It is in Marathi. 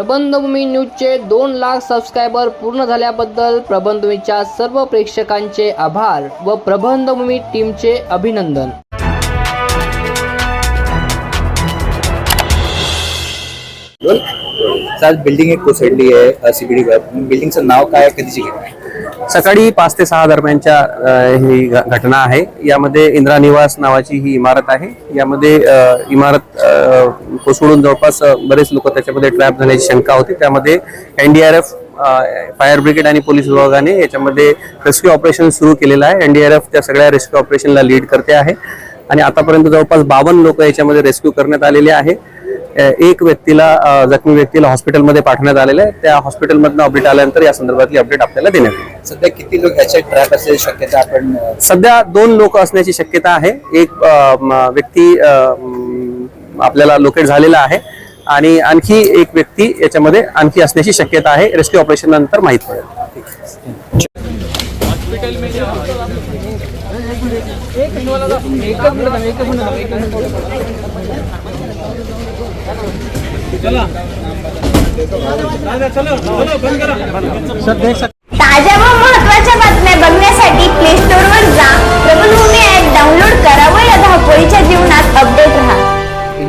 प्रबंधभूमी न्यूजचे दोन लाख सबस्क्रायबर पूर्ण झाल्याबद्दल प्रबंधभूमीच्या सर्व प्रेक्षकांचे आभार व प्रबंधभूमी टीमचे अभिनंदन. सर बिल्डिंग एक कोसळली आहे सीबीडी बिल्डिंगचं नाव काय कधीची घेतलं सकाळी पाच ते सहा दरम्यानच्या ही घ- घटना आहे. यामध्ये इंदिरा निवास नावाची ही इमारत आहे. यामध्ये इमारत कोसळून जवळपास बरेच लोक त्याच्यामध्ये ट्रॅप झाल्याची शंका होती. त्यामध्ये एनडीआरएफ फायर ब्रिगेड आणि पोलीस विभागाने याच्यामध्ये रेस्क्यू ऑपरेशन सुरू केलेलं आहे. एनडीआरएफ त्या सगळ्या रेस्क्यू ऑपरेशनला लीड करते आहे. आणि आतापर्यंत जवळपास बावन्न लोक याच्यामध्ये रेस्क्यू करण्यात आलेले आहे. एक व्यक्तीला जखमी व्यक्तीला हॉस्पिटलमध्ये पाठवण्यात आलेलं आहे. त्या हॉस्पिटलमधनं अपडेट आल्यानंतर या संदर्भातली अपडेट आपल्याला देण्यात येईल. सध्या किती लोक याच्या ट्रॅप असेल शक्यता आपण सध्या दोन लोक असण्याची शक्यता आहे. एक व्यक्ती आपल्याला लोकेट झालेला आहे आणि आणखी एक व्यक्ती याच्यामध्ये आणखी असण्याची शक्यता आहे. रेस्क्यू ऑपरेशन नंतर माहीत पडेल. हॉस्पिटल में एक एक एक मिनट एक चला चलो चलो बंद करा। सर देख सकते ताजा व महत्त्वाच्या बातम्या बघण्यासाठी प्ले स्टोर